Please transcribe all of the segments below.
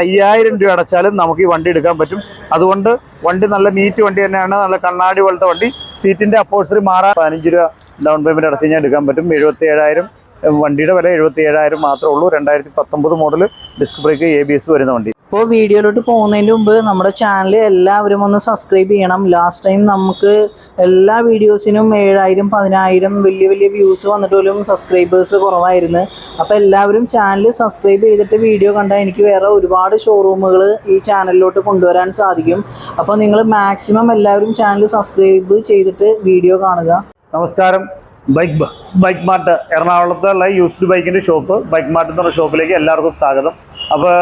അയ്യായിരം രൂപ അടച്ചാലും നമുക്ക് ഈ വണ്ടി എടുക്കാൻ പറ്റും. അതുകൊണ്ട് വണ്ടി നല്ല നീറ്റ് വണ്ടി തന്നെയാണ്. നല്ല കണ്ണാടി പോലത്തെ വണ്ടി. സീറ്റിന്റെ അപ്പോഴ്സറി മാറാൻ പതിനഞ്ച് രൂപ ഡൗൺ പേയ്മെന്റ് അടച്ചു കഴിഞ്ഞാൽ എടുക്കാൻ പറ്റും. എഴുപത്തി ഏഴായിരം വണ്ടിയുടെ വില എഴുപത്തി ഏഴായിരം മാത്രമേ ഉള്ളൂ. രണ്ടായിരത്തി പത്തൊമ്പത് model disc brake A B S വരുന്ന വണ്ടി. ഇപ്പോൾ വീഡിയോയിലോട്ട് പോകുന്നതിന് മുമ്പ് നമ്മുടെ ചാനൽ എല്ലാവരും ഒന്ന് സബ്സ്ക്രൈബ് ചെയ്യണം. ലാസ്റ്റ് ടൈം നമുക്ക് എല്ലാ വീഡിയോസിനും ഏഴായിരം പതിനായിരം വലിയ വലിയ വ്യൂസ് വന്നിട്ട് പോലും സബ്സ്ക്രൈബേഴ്സ് കുറവായിരുന്നു. അപ്പോൾ എല്ലാവരും ചാനൽ സബ്സ്ക്രൈബ് ചെയ്തിട്ട് വീഡിയോ കണ്ടാൽ എനിക്ക് വേറെ ഒരുപാട് ഷോറൂമുകൾ ഈ ചാനലിലോട്ട് കൊണ്ടുവരാൻ സാധിക്കും. അപ്പോൾ നിങ്ങൾ മാക്സിമം എല്ലാവരും ചാനൽ സബ്സ്ക്രൈബ് ചെയ്തിട്ട് വീഡിയോ കാണുക. നമസ്കാരം. ബൈക്ക് ബൈക്ക് മാർട്ട് എറണാകുളത്തുള്ള യൂസ്ഡ് ബൈക്കിന്റെ ഷോപ്പ് ബൈക്ക് മാർട്ട് എന്ന് പറഞ്ഞ ഷോപ്പിലേക്ക് എല്ലാവർക്കും സ്വാഗതം. അപ്പോൾ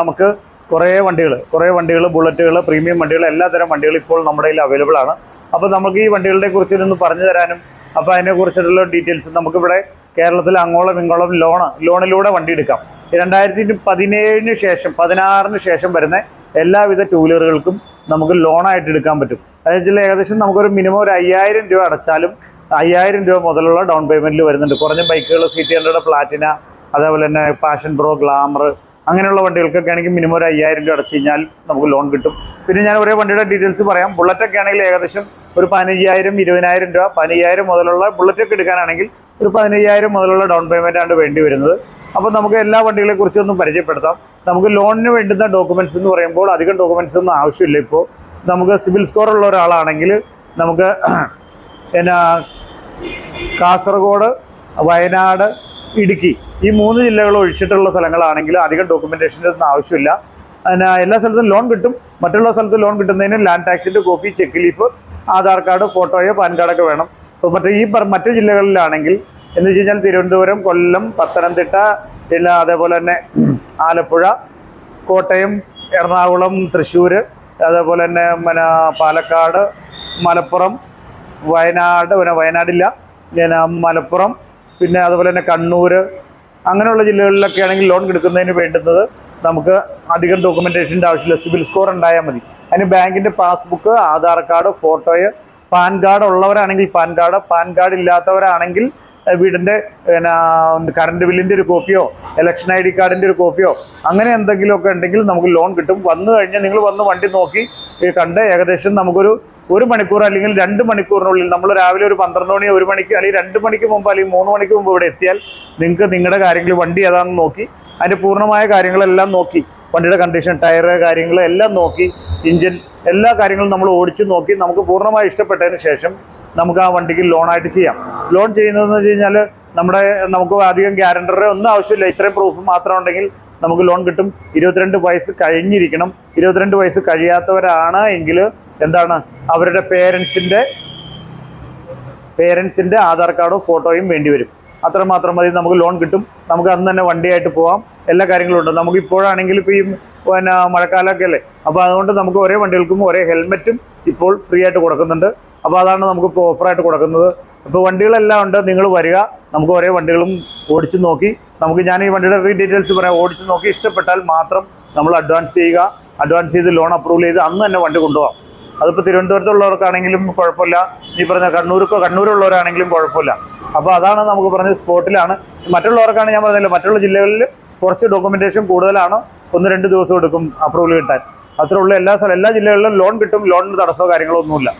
നമുക്ക് കുറേ വണ്ടികൾ കുറേ വണ്ടികൾ ബുള്ളറ്റുകൾ പ്രീമിയം വണ്ടികൾ എല്ലാത്തരം വണ്ടികൾ ഇപ്പോൾ നമ്മുടെ കയ്യിൽ അവൈലബിൾ ആണ്. അപ്പോൾ നമുക്ക് ഈ വണ്ടികളുടെ കുറിച്ച് ഒന്ന് പറഞ്ഞു തരാനും അപ്പോൾ അതിനെക്കുറിച്ചിട്ടുള്ള ഡീറ്റെയിൽസ് നമുക്കിവിടെ കേരളത്തിൽ അങ്ങോളം ഇങ്ങോളം ലോണ് ലോണിലൂടെ വണ്ടി എടുക്കാം. രണ്ടായിരത്തി പതിനേഴിന് ശേഷം പതിനാറിന് ശേഷം വരുന്ന എല്ലാവിധ ടൂ വീലറുകൾക്കും നമുക്ക് ലോണായിട്ട് എടുക്കാൻ പറ്റും. അതെന്ന് ഏകദേശം നമുക്കൊരു മിനിമം ഒരു അയ്യായിരം രൂപ അടച്ചാലും അയ്യായിരം രൂപ മുതലുള്ള ഡൗൺ പേയ്മെന്റിൽ വരുന്നുണ്ട്. കുറഞ്ഞ ബൈക്കുകൾ സി ടി ഹൺഡ്രഡ് പ്ലാറ്റിന അതേപോലെ തന്നെ പാഷൻ പ്രോ ഗ്ലാമർ അങ്ങനെയുള്ള വണ്ടികൾക്കൊക്കെ ആണെങ്കിൽ മിനിമം ഒരു അയ്യായിരം രൂപ അടച്ചു കഴിഞ്ഞാൽ നമുക്ക് ലോൺ കിട്ടും. പിന്നെ ഞാൻ ഒരേ വണ്ടിയുടെ ഡീറ്റെയിൽസ് പറയാം. ബുള്ളറ്റൊക്കെ ആണെങ്കിൽ ഏകദേശം ഒരു പതിനയ്യായിരം ഇരുപതിനായിരം രൂപ പതിനയ്യായിരം മുതലുള്ള ബുള്ളറ്റൊക്കെ എടുക്കാനാണെങ്കിൽ ഒരു പതിനയ്യായിരം മുതലുള്ള ഡൗൺ പേയ്മെന്റ് ആണ് വേണ്ടി വരുന്നത്. അപ്പോൾ നമുക്ക് എല്ലാ വണ്ടികളെ കുറിച്ചൊന്നും പരിചയപ്പെടുത്താം. നമുക്ക് ലോണിന് വേണ്ടുന്ന ഡോക്യുമെന്റ്സ് എന്ന് പറയുമ്പോൾ അധികം ഡോക്യുമെന്റ്സ് ഒന്നും ആവശ്യമില്ല ഇപ്പോൾ. നമുക്ക് സിവിൽ സ്കോർ ഉള്ള ഒരാളാണെങ്കിൽ നമുക്ക് എന്നാ കാസർഗോഡ് വയനാട് ഇടുക്കി. ഈ മൂന്ന് ജില്ലകൾ ഒഴിച്ചിട്ടുള്ള സ്ഥലങ്ങളാണെങ്കിൽ അധികം ഡോക്യുമെന്റേഷന്റെ ഒന്നും ആവശ്യമില്ല. പിന്നെ എല്ലാ സ്ഥലത്തും ലോൺ കിട്ടും. മറ്റുള്ള സ്ഥലത്ത് ലോൺ കിട്ടുന്നതിന് land ടാക്സിന്റെ copy cheque leaf Aadhaar card ഫോട്ടോയോ PAN കാർഡൊക്കെ വേണം. അപ്പോൾ മറ്റേ ഈ മറ്റു ജില്ലകളിലാണെങ്കിൽ എന്ന് വെച്ച് തിരുവനന്തപുരം കൊല്ലം പത്തനംതിട്ട പിന്നെ അതേപോലെ തന്നെ ആലപ്പുഴ കോട്ടയം എറണാകുളം തൃശ്ശൂർ അതേപോലെ തന്നെ പിന്നെ പാലക്കാട് മലപ്പുറം വയനാട് പിന്നെ വയനാടില്ല പിന്നെ മലപ്പുറം പിന്നെ അതുപോലെ തന്നെ കണ്ണൂർ അങ്ങനെയുള്ള ജില്ലകളിലൊക്കെ ആണെങ്കിൽ ലോൺ എടുക്കുന്നതിന് വേണ്ടുന്നത് നമുക്ക് അധികം ഡോക്യുമെന്റേഷന്റെ ആവശ്യമില്ല. സിവിൽ സ്കോർ ഉണ്ടായാൽ മതി. അതിന് ബാങ്കിന്റെ പാസ്ബുക്ക് ആധാർ കാർഡ് ഫോട്ടോയ് പാൻ കാർഡ് ഉള്ളവരാണെങ്കിൽ പാൻ കാർഡ് പാൻ കാർഡ് ഇല്ലാത്തവരാണെങ്കിൽ വീടിന്റെ പിന്നെ കറണ്ട് ബില്ലിന്റെ ഒരു കോപ്പിയോ ഇലക്ഷൻ ഐ ഡി കാർഡിന്റെ ഒരു കോപ്പിയോ അങ്ങനെ എന്തെങ്കിലുമൊക്കെ ഉണ്ടെങ്കിൽ നമുക്ക് ലോൺ കിട്ടും. വന്നു കഴിഞ്ഞാൽ നിങ്ങൾ വന്ന് വണ്ടി നോക്കി കണ്ട് ഏകദേശം നമുക്കൊരു ഒരു മണിക്കൂർ അല്ലെങ്കിൽ രണ്ട് മണിക്കൂറിനുള്ളിൽ നമ്മൾ രാവിലെ ഒരു പന്ത്രണ്ട് മണി ഒരു മണിക്ക് അല്ലെങ്കിൽ രണ്ട് മണിക്ക് മുമ്പ് അല്ലെങ്കിൽ മൂന്ന് മണിക്ക് മുമ്പ് ഇവിടെ എത്തിയാൽ നിങ്ങൾക്ക് നിങ്ങളുടെ കാര്യങ്ങൾ വണ്ടി ഏതാണെന്ന് നോക്കി അതിന്റെ പൂർണമായ കാര്യങ്ങളെല്ലാം നോക്കി വണ്ടിയുടെ കണ്ടീഷൻ ടയർ കാര്യങ്ങൾ എല്ലാം നോക്കി ഇഞ്ചിൻ എല്ലാ കാര്യങ്ങളും നമ്മൾ ഓടിച്ച് നോക്കി നമുക്ക് പൂർണമായി ഇഷ്ടപ്പെട്ടതിന് ശേഷം നമുക്ക് ആ വണ്ടിക്ക് ലോണായിട്ട് ചെയ്യാം. ലോൺ ചെയ്യുന്നതെന്ന് വെച്ച് കഴിഞ്ഞാൽ നമ്മുടെ നമുക്ക് അധികം ഗ്യാരണ്ടറോ ഒന്നും ആവശ്യമില്ല. ഇത്രയും പ്രൂഫ് മാത്രം ഉണ്ടെങ്കിൽ നമുക്ക് ലോൺ കിട്ടും. ഇരുപത്തിരണ്ട് വയസ്സ് കഴിഞ്ഞിരിക്കണം. ഇരുപത്തിരണ്ട് വയസ്സ് കഴിയാത്തവരാണ് എങ്കിൽ എന്താണ്? അവരുടെ പേരൻസിന്റെ പേരൻസിന്റെ ആധാർ കാർഡോ ഫോട്ടോയും വേണ്ടി വരും. അത്ര മാത്രം മതി. നമുക്ക് ലോൺ കിട്ടും. നമുക്ക് അന്ന് തന്നെ വണ്ടിയായിട്ട് പോവാം. എല്ലാ കാര്യങ്ങളും ഉണ്ട്. നമുക്ക് ഇപ്പോഴാണെങ്കിൽ ഇപ്പോൾ ഈ പിന്നെ മഴക്കാലമൊക്കെ അല്ലേ? അപ്പോൾ അതുകൊണ്ട് നമുക്ക് ഒരേ വണ്ടികൾക്കും ഒരേ ഹെൽമെറ്റും ഇപ്പോൾ ഫ്രീ ആയിട്ട് കൊടുക്കുന്നുണ്ട്. അപ്പോൾ അതാണ് നമുക്ക് ഇപ്പോൾ ഓഫറായിട്ട് കൊടുക്കുന്നത്. അപ്പോൾ വണ്ടികളെല്ലാം ഉണ്ട്. നിങ്ങൾ വരിക. നമുക്ക് ഓരോ വണ്ടികളും ഓടിച്ചു നോക്കി. നമുക്ക് ഞാൻ ഈ വണ്ടിയുടെ ഡീറ്റെയിൽസ് പറയാം. ഓടിച്ച് നോക്കി. ഇഷ്ടപ്പെട്ടാൽ മാത്രം നമ്മൾ അഡ്വാൻസ് ചെയ്യുക. അഡ്വാൻസ് ചെയ്ത് ലോൺ അപ്രൂവ് ചെയ്ത് അന്ന് തന്നെ വണ്ടി കൊണ്ടുപോകാം അതിപ്പോൾ തിരുവനന്തപുരത്തുള്ളവർക്കാണെങ്കിലും കുഴപ്പമില്ല. ഈ പറഞ്ഞ കണ്ണൂർക്കോ കണ്ണൂരുള്ളവരാണെങ്കിലും കുഴപ്പമില്ല. അപ്പോൾ അതാണ് നമുക്ക് പറഞ്ഞത് സ്പോട്ടിലാണ്. മറ്റുള്ളവർക്കാണ് ഞാൻ പറഞ്ഞില്ല മറ്റുള്ള ജില്ലകളിൽ കുറച്ച് ഡോക്യുമെന്റേഷൻ കൂടുതലാണ്. ഒന്ന് രണ്ട് ദിവസം എടുക്കും അപ്രൂവൽ കിട്ടാൻ. അത്രയുള്ള എല്ലാ സ്ഥലം എല്ലാ ജില്ലകളിലും ലോൺ കിട്ടും. ലോണിന് തടസ്സമോ കാര്യങ്ങളോ ഒന്നുമില്ല.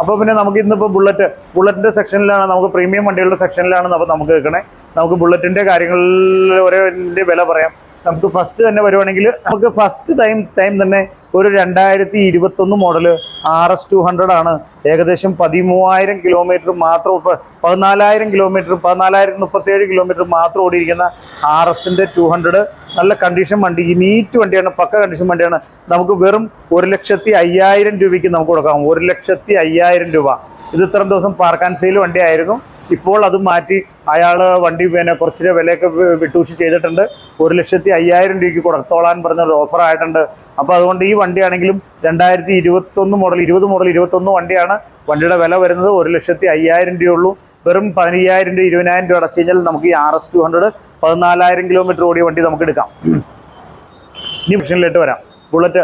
അപ്പോൾ പിന്നെ നമുക്ക് ഇന്നിപ്പോൾ ബുള്ളറ്റ് ബുള്ളറ്റിന്റെ സെക്ഷനിലാണ് നമുക്ക് പ്രീമിയം വണ്ടികളുടെ സെക്ഷനിലാണ് അപ്പോൾ നമുക്ക് നിൽക്കണേ. നമുക്ക് ബുള്ളറ്റിന്റെ കാര്യങ്ങളിൽ ഒരേ വില പറയാം. നമുക്ക് ഫസ്റ്റ് തന്നെ വരുവാണെങ്കിൽ നമുക്ക് ഫസ്റ്റ് ടൈം ടൈം തന്നെ ഒരു രണ്ടായിരത്തി ഇരുപത്തൊന്ന് model R S two hundred ആണ്. ഏകദേശം പതിമൂവായിരം കിലോമീറ്റർ മാത്രം പതിനാലായിരം കിലോമീറ്റർ പതിനാലായിരത്തി മുപ്പത്തേഴ് കിലോമീറ്റർ മാത്രം ഓടിയിരിക്കുന്ന ആർ എസിന്റെ ടു ഹൺഡ്രഡ് നല്ല കണ്ടീഷൻ വണ്ടി നീറ്റ് വണ്ടിയാണ് പക്ക കണ്ടീഷൻ വണ്ടിയാണ്. നമുക്ക് വെറും ഒരു ലക്ഷത്തി അയ്യായിരം രൂപയ്ക്ക് നമുക്ക് കൊടുക്കാം. ഒരു ലക്ഷത്തി അയ്യായിരം രൂപ. ഇത് ഇത്രയും ദിവസം പാർക്കാൻ സെയിൽ വണ്ടിയായിരുന്നു ഇപ്പോൾ അത് മാറ്റി അയാൾ വണ്ടി പിന്നെ കുറച്ച് വിലയൊക്കെ വിട്ടൂഷി ചെയ്തിട്ടുണ്ട്. ഒരു ലക്ഷത്തി അയ്യായിരം രൂപയ്ക്ക് കൊടുത്തോളാൻ പറഞ്ഞ ഒരു ഓഫർ ആയിട്ടുണ്ട്. അപ്പോൾ അതുകൊണ്ട് ഈ വണ്ടിയാണെങ്കിലും രണ്ടായിരത്തി ഇരുപത്തൊന്ന് മോഡൽ ഇരുപത് മോഡൽ ഇരുപത്തൊന്ന് വണ്ടിയാണ് വണ്ടിയുടെ വില വരുന്നത് ഒരു ലക്ഷത്തി അയ്യായിരം രൂപയുള്ളൂ വെറും പതിനയ്യായിരം രൂപ ഇരുപതിനായിരം രൂപ അടച്ചു കഴിഞ്ഞാൽ നമുക്ക് ഈ ആർ എസ് ടു ഹൺഡ്രഡ് പതിനാലായിരം കിലോമീറ്റർ ഓടിയ വണ്ടി നമുക്ക് എടുക്കാം. ഇനി ഓപ്ഷനിലേക്ക് വരാം. ബുള്ളറ്റ്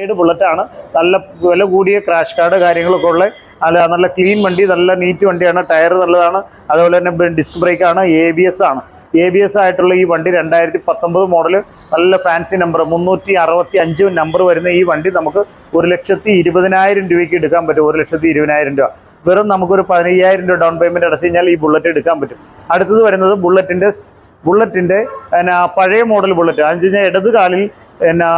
ഏഴ് ബുള്ളറ്റാണ് നല്ല വില കൂടിയ ക്രാഷ് കാർഡ് കാര്യങ്ങളൊക്കെ ഉള്ള അല്ല നല്ല ക്ലീൻ വണ്ടി നല്ല നീറ്റ് വണ്ടിയാണ്. ടയർ നല്ലതാണ്. അതുപോലെ തന്നെ ഡിസ്ക് ബ്രേക്കാണ് എ ബി എസ് ആണ്. എ ബി എസ് ആയിട്ടുള്ള ഈ വണ്ടി രണ്ടായിരത്തി പത്തൊമ്പത് മോഡൽ നല്ല ഫാൻസി നമ്പർ മുന്നൂറ്റി അറുപത്തി അഞ്ച് നമ്പർ വരുന്ന ഈ വണ്ടി നമുക്ക് ഒരു ലക്ഷത്തി ഇരുപതിനായിരം രൂപയ്ക്ക് എടുക്കാൻ പറ്റും. ഒരു ലക്ഷത്തി ഇരുപതിനായിരം രൂപ. വെറും നമുക്കൊരു പതിനയ്യായിരം രൂപ ഡൗൺ പേയ്മെന്റ് അടച്ചു കഴിഞ്ഞാൽ ഈ ബുള്ളറ്റ് എടുക്കാൻ പറ്റും. അടുത്തത് വരുന്നത് ബുള്ളറ്റിന്റെ ബുള്ളറ്റിന്റെ എന്നാ പഴയ മോഡൽ ബുള്ളറ്റ് അതെന്ന് വെച്ച് കഴിഞ്ഞാൽ ഇടത് കാലിൽ എന്നാ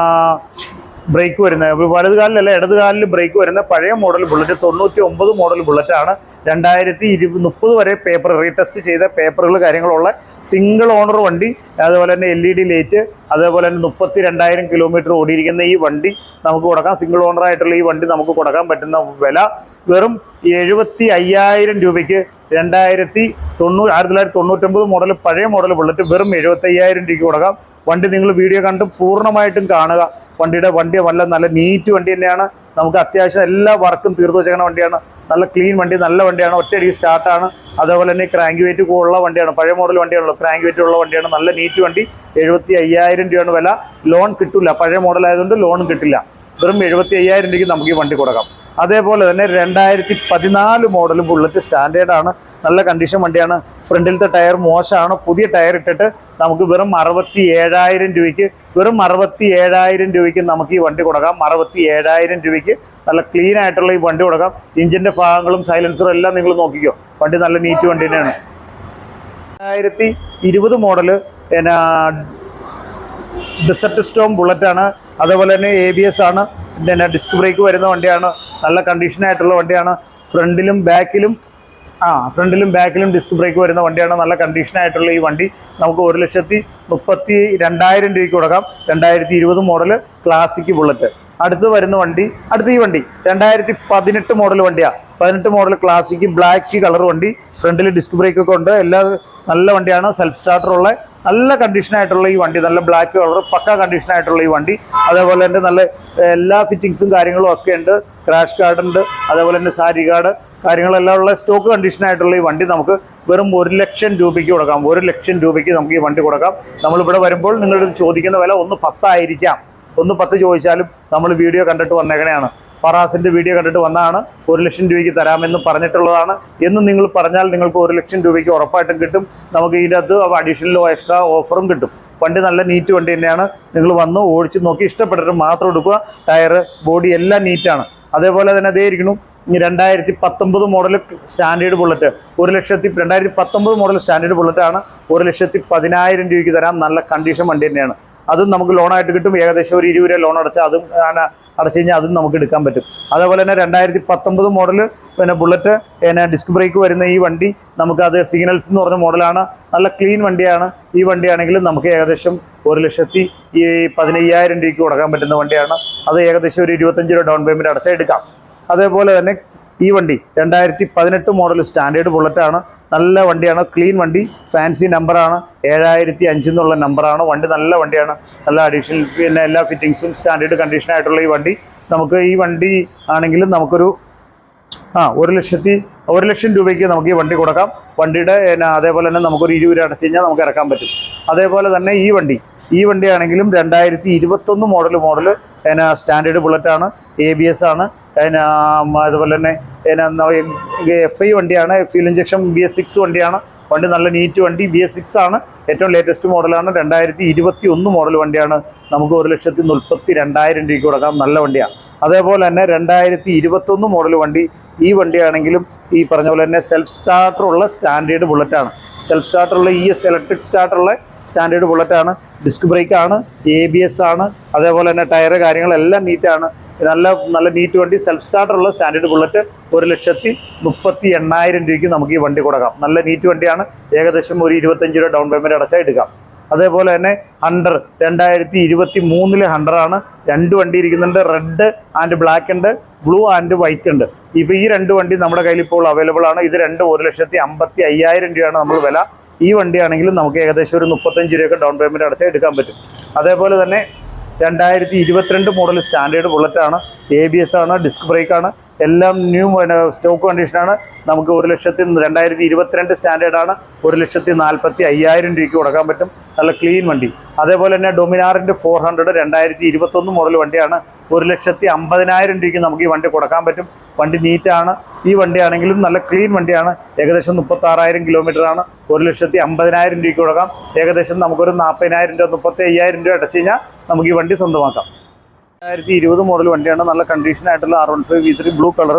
ബ്രേക്ക് വരുന്ന വലത് കാലിലല്ല ഇടത് കാലിൽ ബ്രേക്ക് വരുന്ന പഴയ മോഡൽ ബുള്ളറ്റ് തൊണ്ണൂറ്റി ഒമ്പത് മോഡൽ ബുള്ളറ്റാണ് രണ്ടായിരത്തി ഇരു മുപ്പത് വരെ പേപ്പർ റീടെസ്റ്റ് ചെയ്ത പേപ്പറുകൾ കാര്യങ്ങളുള്ള സിംഗിൾ ഓണർ വണ്ടി അതുപോലെ തന്നെ എൽ ഇ ഡി ലൈറ്റ് അതേപോലെ തന്നെ മുപ്പത്തി രണ്ടായിരം കിലോമീറ്റർ ഓടിയിരിക്കുന്ന ഈ വണ്ടി നമുക്ക് കൊടുക്കാം. സിംഗിൾ ഓണർ ആയിട്ടുള്ള ഈ വണ്ടി നമുക്ക് കൊടുക്കാൻ പറ്റുന്ന വില വെറും എഴുപത്തി അയ്യായിരം രൂപയ്ക്ക് രണ്ടായിരത്തി തൊണ്ണൂറ് ആയിരത്തി തൊള്ളായിരത്തി തൊണ്ണൂറ്റൊമ്പത് മോഡൽ പഴയ മോഡൽ ബുള്ളറ്റ് വെറും എഴുപത്തി അയ്യായിരം രൂപയ്ക്ക് കൊടുക്കാം. വണ്ടി നിങ്ങൾ വീഡിയോ കണ്ട് പൂർണമായിട്ടും കാണുക. വണ്ടിയുടെ വണ്ടി നല്ല നല്ല നീറ്റ് വണ്ടി തന്നെയാണ്. നമുക്ക് അത്യാവശ്യം എല്ലാ വർക്കും തീർത്തു വെച്ചേക്കുന്ന വണ്ടിയാണ്. നല്ല ക്ലീൻ വണ്ടി നല്ല വണ്ടിയാണ്. ഒറ്റയടി സ്റ്റാർട്ടാണ് അതേപോലെ തന്നെ ക്രാങ്ക് വെയിറ്റ് ഉള്ള വണ്ടിയാണ്. പഴയ മോഡൽ വണ്ടിയാണല്ലോ. ക്രാങ്ക് വെയിറ്റ് ഉള്ള വണ്ടിയാണ്. നല്ല നീറ്റ് വണ്ടി. എഴുപത്തി അയ്യായിരം രൂപയാണ് വില. ലോൺ കിട്ടില്ല പഴയ മോഡൽ ആയതുകൊണ്ട് ലോണും കിട്ടില്ല. വെറും എഴുപത്തി അയ്യായിരം രൂപയ്ക്ക് നമുക്ക് ഈ വണ്ടി കൊടുക്കാം. അതേപോലെ തന്നെ രണ്ടായിരത്തി പതിനാല് മോഡൽ ബുള്ളറ്റ് സ്റ്റാൻഡേർഡ് ആണ്. നല്ല കണ്ടീഷൻ വണ്ടിയാണ്. ഫ്രണ്ടിലത്തെ ടയർ മോശമാണ്. പുതിയ ടയർ ഇട്ടിട്ട് നമുക്ക് വെറും അറുപത്തി ഏഴായിരം രൂപയ്ക്ക് വെറും അറുപത്തി ഏഴായിരം രൂപയ്ക്ക് നമുക്ക് ഈ വണ്ടി കൊടുക്കാം. അറുപത്തി ഏഴായിരം രൂപയ്ക്ക് നല്ല ക്ലീൻ ആയിട്ടുള്ള ഈ വണ്ടി കൊടുക്കാം. ഇഞ്ചിന്റെ ഭാഗങ്ങളും സൈലൻസറും എല്ലാം നിങ്ങൾ നോക്കിക്കോ. വണ്ടി നല്ല നീറ്റ് വണ്ടി തന്നെയാണ്. രണ്ടായിരത്തി ഇരുപത് മോഡൽ ഡിസർട്ട് സ്റ്റോം ബുള്ളറ്റാണ് അതേപോലെ തന്നെ എ ബി എസ് ആണ്. പിന്നെ ഡിസ്ക് ബ്രേക്ക് വരുന്ന വണ്ടിയാണ്. നല്ല കണ്ടീഷനായിട്ടുള്ള വണ്ടിയാണ്. ഫ്രണ്ടിലും ബാക്കിലും ആ ഫ്രണ്ടിലും ബാക്കിലും ഡിസ്ക് ബ്രേക്ക് വരുന്ന വണ്ടിയാണ്. നല്ല കണ്ടീഷനായിട്ടുള്ള ഈ വണ്ടി. നമുക്ക് ഒരു ലക്ഷത്തി മുപ്പത്തി രണ്ടായിരം രൂപയ്ക്ക് കൊടുക്കാം. രണ്ടായിരത്തി ഇരുപത് മോഡൽ ക്ലാസിക് ബുള്ളറ്റ് അടുത്ത് വരുന്ന വണ്ടി അടുത്ത് ഈ വണ്ടി രണ്ടായിരത്തി പതിനെട്ട് മോഡൽ വണ്ടിയാണ് പതിനെട്ട് മോഡൽ ക്ലാസിക് ബ്ലാക്ക് കളർ വണ്ടി ഫ്രണ്ടിൽ ഡിസ്ക് ബ്രേക്ക് ഒക്കെ ഉണ്ട്. എല്ലാ നല്ല വണ്ടിയാണ്. സെൽഫ് സ്റ്റാർട്ടറുള്ള നല്ല കണ്ടീഷനായിട്ടുള്ള ഈ വണ്ടി. നല്ല ബ്ലാക്ക് കളർ പക്ക കണ്ടീഷനായിട്ടുള്ള ഈ വണ്ടി. അതേപോലെ തന്നെ നല്ല എല്ലാ ഫിറ്റിങ്സും കാര്യങ്ങളും ഒക്കെ ഉണ്ട്. ക്രാഷ് കാർഡ് ഉണ്ട്. അതേപോലെ തന്നെ സാരി കാർഡ് കാര്യങ്ങളെല്ലാം ഉള്ള സ്റ്റോക്ക് കണ്ടീഷനായിട്ടുള്ള ഈ വണ്ടി നമുക്ക് വെറും ഒരു ലക്ഷം രൂപയ്ക്ക് കൊടുക്കാം. ഒരു ലക്ഷം രൂപയ്ക്ക് നമുക്ക് ഈ വണ്ടി കൊടുക്കാം. നമ്മളിവിടെ വരുമ്പോൾ നിങ്ങളുടെ ചോദിക്കുന്ന വില ഒന്ന് പത്തായിരിക്കാം. ഒന്ന് പത്ത് ചോദിച്ചാലും നമ്മൾ വീഡിയോ കണ്ടിട്ട് വന്നേക്കണെയാണ്. ഫറാസിന്റെ വീഡിയോ കണ്ടിട്ട് വന്നതാണ് ഒരു ലക്ഷം രൂപയ്ക്ക് തരാമെന്ന് പറഞ്ഞിട്ടുള്ളതാണ്. എന്ന് നിങ്ങൾ പറഞ്ഞാൽ നിങ്ങൾക്ക് ഒരു ലക്ഷം രൂപയ്ക്ക് ഉറപ്പായിട്ടും കിട്ടും. നമുക്ക് ഇതിന്റെ അകത്ത് അഡീഷണലോ എക്സ്ട്രാ ഓഫറും കിട്ടും. വണ്ടി നല്ല നീറ്റ് വണ്ടി തന്നെയാണ്. നിങ്ങൾ വന്ന് ഓടിച്ച് നോക്കി ഇഷ്ടപ്പെട്ടിട്ട് മാത്രം എടുക്കുക. ടയർ ബോഡി എല്ലാം നീറ്റാണ് അതേപോലെ തന്നെ അതേ ഇരിക്കണം രണ്ടായിരത്തി പത്തൊമ്പത് മോഡൽ സ്റ്റാൻഡേർഡ് ബുള്ളറ്റ് ഒരു ലക്ഷത്തി രണ്ടായിരത്തി പത്തൊമ്പത് മോഡൽ സ്റ്റാൻഡേർഡ് ബുള്ളറ്റാണ് ഒരു ലക്ഷത്തി പതിനായിരം രൂപയ്ക്ക് തരാൻ നല്ല കണ്ടീഷൻ വണ്ടി തന്നെയാണ്. അതും നമുക്ക് ലോണായിട്ട് കിട്ടും. ഏകദേശം ഒരു ഇരുപത് രൂപ ലോൺ അടച്ചാൽ അതും അടച്ചു കഴിഞ്ഞാൽ അതും നമുക്ക് എടുക്കാൻ പറ്റും. അതേപോലെ തന്നെ രണ്ടായിരത്തി പത്തൊമ്പത് മോഡൽ പിന്നെ ബുള്ളറ്റ് പിന്നെ ഡിസ്ക് ബ്രേക്ക് വരുന്ന ഈ വണ്ടി നമുക്കത് സിഗ്നൽസ് എന്ന് പറഞ്ഞ മോഡലാണ് നല്ല ക്ലീൻ വണ്ടിയാണ്. ഈ വണ്ടിയാണെങ്കിൽ നമുക്ക് ഏകദേശം ഒരു ലക്ഷത്തി ഈ പതിനയ്യായിരം രൂപയ്ക്ക് കൊടുക്കാൻ പറ്റുന്ന വണ്ടിയാണ്. അത് ഏകദേശം ഒരു ഇരുപത്തഞ്ച് രൂപ ഡൗൺ പേയ്മെന്റ് അടച്ചാൽ എടുക്കാം. അതേപോലെ തന്നെ ഈ വണ്ടി രണ്ടായിരത്തി പതിനെട്ട് മോഡൽ സ്റ്റാൻഡേർഡ് ബുള്ളറ്റാണ് നല്ല വണ്ടിയാണ്. ക്ലീൻ വണ്ടി ഫാൻസി നമ്പറാണ് ഏഴായിരത്തി അഞ്ച് എന്നുള്ള നമ്പറാണ് വണ്ടി നല്ല വണ്ടിയാണ്. നല്ല അഡീഷണൽ പിന്നെ എല്ലാ ഫിറ്റിങ്സും സ്റ്റാൻഡേർഡ് കണ്ടീഷനായിട്ടുള്ള ഈ വണ്ടി. നമുക്ക് ഈ വണ്ടി ആണെങ്കിലും നമുക്കൊരു ആ ഒരു ലക്ഷത്തി ഒരു ലക്ഷം രൂപയ്ക്ക് നമുക്ക് ഈ വണ്ടി കൊടുക്കാം. വണ്ടിയുടെ അതേപോലെ തന്നെ നമുക്കൊരു ഇരുപത് രൂപ അടച്ചു കഴിഞ്ഞാൽ നമുക്ക് ഇറക്കാൻ പറ്റും. അതേപോലെ തന്നെ ഈ വണ്ടി ഈ വണ്ടിയാണെങ്കിലും രണ്ടായിരത്തി ഇരുപത്തൊന്ന് മോഡൽ മോഡൽ പിന്നെ സ്റ്റാൻഡേർഡ് ബുള്ളറ്റാണ് എ ബി എസ് ആണ്. പിന്നെ അതുപോലെ തന്നെ പിന്നെ എഫ് ഐ വണ്ടിയാണ് fuel injection B S six വണ്ടിയാണ്. വണ്ടി നല്ല നീറ്റ് വണ്ടി ബി എസ് സിക്സ് ആണ്. ഏറ്റവും ലേറ്റസ്റ്റ് മോഡലാണ് രണ്ടായിരത്തി ഇരുപത്തി ഒന്ന് മോഡൽ വണ്ടിയാണ്. നമുക്ക് ഒരു ലക്ഷത്തി മുപ്പത്തി രണ്ടായിരം രൂപയ്ക്ക് കൊടുക്കാം. നല്ല വണ്ടിയാണ് അതേപോലെ തന്നെ രണ്ടായിരത്തി ഇരുപത്തൊന്ന് മോഡൽ വണ്ടി. ഈ വണ്ടിയാണെങ്കിലും ഈ പറഞ്ഞ പോലെ തന്നെ സെൽഫ് സ്റ്റാർട്ടറുള്ള സ്റ്റാൻഡേർഡ് ബുള്ളറ്റാണ് സെൽഫ് സ്റ്റാർട്ടറുള്ള ഇ എസ് ഇലക്ട്രിക് സ്റ്റാർട്ടറുള്ള സ്റ്റാൻഡേർഡ് ബുള്ളറ്റാണ് ഡിസ്ക് ബ്രേക്ക് ആണ്. എ ബി എസ് ആണ്. അതേപോലെ തന്നെ ടയർ കാര്യങ്ങളെല്ലാം നീറ്റാണ് നല്ല നല്ല നീറ്റ് വണ്ടി സെൽഫ് സ്റ്റാർട്ടറുള്ള സ്റ്റാൻഡേർഡ് ബുള്ളറ്റ് ഒരു ലക്ഷത്തി മുപ്പത്തി എണ്ണായിരം രൂപയ്ക്ക് നമുക്ക് ഈ വണ്ടി കൊടുക്കാം. നല്ല നീറ്റ് വണ്ടിയാണ്. ഏകദേശം ഒരു ഇരുപത്തഞ്ച് രൂപ ഡൗൺ പേയ്മെന്റ് അടച്ചാൽ എടുക്കാം. അതേപോലെ തന്നെ ഹണ്ടർ രണ്ടായിരത്തി ഇരുപത്തി മൂന്നിലെ ഹണ്ടറാണ് രണ്ട് വണ്ടി ഇരിക്കുന്നുണ്ട്. റെഡ് ആൻഡ് ബ്ലാക്ക് ഉണ്ട്. ബ്ലൂ ആൻഡ് വൈറ്റ് ഉണ്ട്. ഇപ്പോൾ ഈ രണ്ട് വണ്ടി നമ്മുടെ കയ്യിൽ ഇപ്പോൾ അവൈലബിൾ ആണ്. ഇത് രണ്ട് ഒരു ലക്ഷത്തി അമ്പത്തി അയ്യായിരം രൂപയാണ് നമ്മൾ വില. ഈ വണ്ടിയാണെങ്കിലും നമുക്ക് ഏകദേശം ഒരു മുപ്പത്തഞ്ച് രൂപയൊക്കെ ഡൗൺ പേയ്മെന്റ് അടച്ചാൽ എടുക്കാൻ പറ്റും. അതേപോലെ തന്നെ രണ്ടായിരത്തി ഇരുപത്തിരണ്ട് മോഡൽ സ്റ്റാൻഡേർഡ് ബുള്ളറ്റാണ് എ ബി എസ് ആണ് ഡിസ്ക് ബ്രേക്കാണ് എല്ലാം ന്യൂ സ്റ്റോക്ക് കണ്ടീഷനാണ് നമുക്ക് ഒരു ലക്ഷത്തി രണ്ടായിരത്തി ഇരുപത്തിരണ്ട് സ്റ്റാൻഡേർഡാണ് ഒരു ലക്ഷത്തി നാൽപ്പത്തി അയ്യായിരം രൂപയ്ക്ക് കൊടുക്കാൻ പറ്റും. നല്ല ക്ലീൻ വണ്ടി. അതേപോലെ തന്നെ ഡൊമിനാറിന്റെ ഫോർ ഹൺഡ്രഡ് രണ്ടായിരത്തി ഇരുപത്തൊന്ന് മോഡൽ വണ്ടിയാണ് ഒരു ലക്ഷത്തി അമ്പതിനായിരം രൂപയ്ക്ക് നമുക്ക് ഈ വണ്ടി കൊടുക്കാൻ പറ്റും. വണ്ടി നീറ്റാണ് ഈ വണ്ടിയാണെങ്കിലും നല്ല ക്ലീൻ വണ്ടിയാണ്. ഏകദേശം മുപ്പത്താറായിരം ആണ്. ഒരു ലക്ഷത്തി അമ്പതിനായിരം രൂപയ്ക്ക് കൊടുക്കാം. ഏകദേശം നമുക്കൊരു നാൽപ്പതിനായിരം രൂപ മുപ്പത്തി അയ്യായിരം രൂപ അടച്ചു കഴിഞ്ഞാൽ നമുക്ക് ഈ വണ്ടി സ്വന്തമാക്കാം. രണ്ടായിരത്തി ഇരുപത് മോഡൽ വണ്ടിയാണ്. നല്ല കണ്ടീഷനായിട്ടുള്ള R one five V three blue colour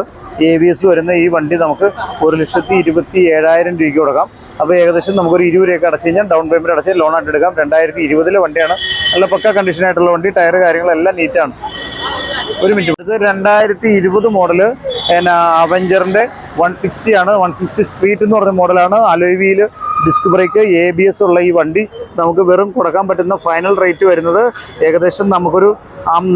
A B S വരുന്ന ഈ വണ്ടി നമുക്ക് ഒരു ലക്ഷത്തി ഇരുപത്തി ഏഴായിരം രൂപയ്ക്ക് കൊടുക്കാം. അപ്പോൾ ഏകദേശം നമുക്കൊരു ഇരുപത് രൂപയൊക്കെ അടച്ചു കഴിഞ്ഞാൽ ഡൗൺ പേയ്മെന്റ് അടച്ച് ലോൺ ആയിട്ട് എടുക്കാം. രണ്ടായിരത്തി ഇരുപതിലെ വണ്ടിയാണ്. നല്ല പക്ക കണ്ടീഷനായിട്ടുള്ള വണ്ടി. ടയർ കാര്യങ്ങളെല്ലാം നീറ്റാണ് ഒരു മിനിറ്റ് ഇത് രണ്ടായിരത്തി ഇരുപത് മോഡൽ എന്നാ അവഞ്ചറിന്റെ വൺ സിക്സ്റ്റി ആണ്. വൺ സിക്സ്റ്റി സ്ട്രീറ്റ് എന്ന് പറഞ്ഞ മോഡലാണ് അലോവിയിൽ disc brake A B S ഉള്ള ഈ വണ്ടി നമുക്ക് വെറും കൊടുക്കാൻ പറ്റുന്ന ഫൈനൽ റേറ്റ് വരുന്നത് ഏകദേശം നമുക്കൊരു